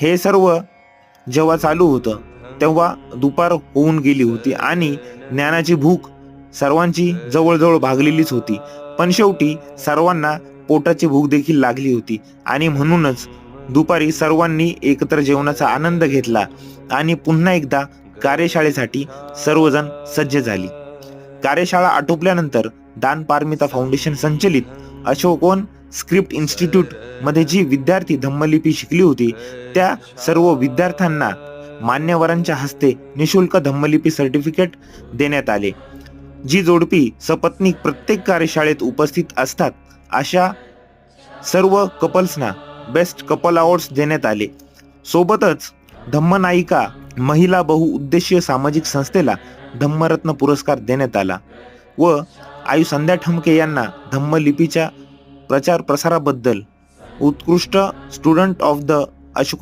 हे सर्व जेव्हा चालू होतं तेव्हा दुपार होऊन गेली होती आणि ज्ञानाची भूक सर्वांची जवळजवळ भागलेलीच होती. पण शेवटी सर्वांना पोटाची भूक देखील लागली होती आणि म्हणूनच दुपारी सर्वांनी एकत्र जेवणाचा आनंद घेतला आणि पुन्हा एकदा कार्यशाळेसाठी सर्वजण सज्ज झाली. कार्यशाळा आटोपल्यानंतर दान पारमिता फाउंडेशन संचलित अशोकवन स्क्रिप्ट इन्स्टिट्यूटमध्ये जी विद्यार्थी धम्मलिपी शिकली होती त्या सर्व विद्यार्थ्यांना मान्यवरांच्या हस्ते निशुल्क धम्मलिपी सर्टिफिकेट देण्यात आले. जी जोडपी सपत्नीक प्रत्येक कार्यशाळेत उपस्थित असतात अशा सर्व कपल्सना बेस्ट कपल अवॉर्ड्स देण्यात आले. सोबतच धम्मनायिका महिला बहुउद्देशीय सामाजिक संस्थेला धम्मरत्न पुरस्कार देण्यात आला व आयु संध्या ठमके यांना धम्मलिपीच्या प्रचार प्रसाराबद्दल. उत्कृष्ट स्टुडंट ऑफ द अशोक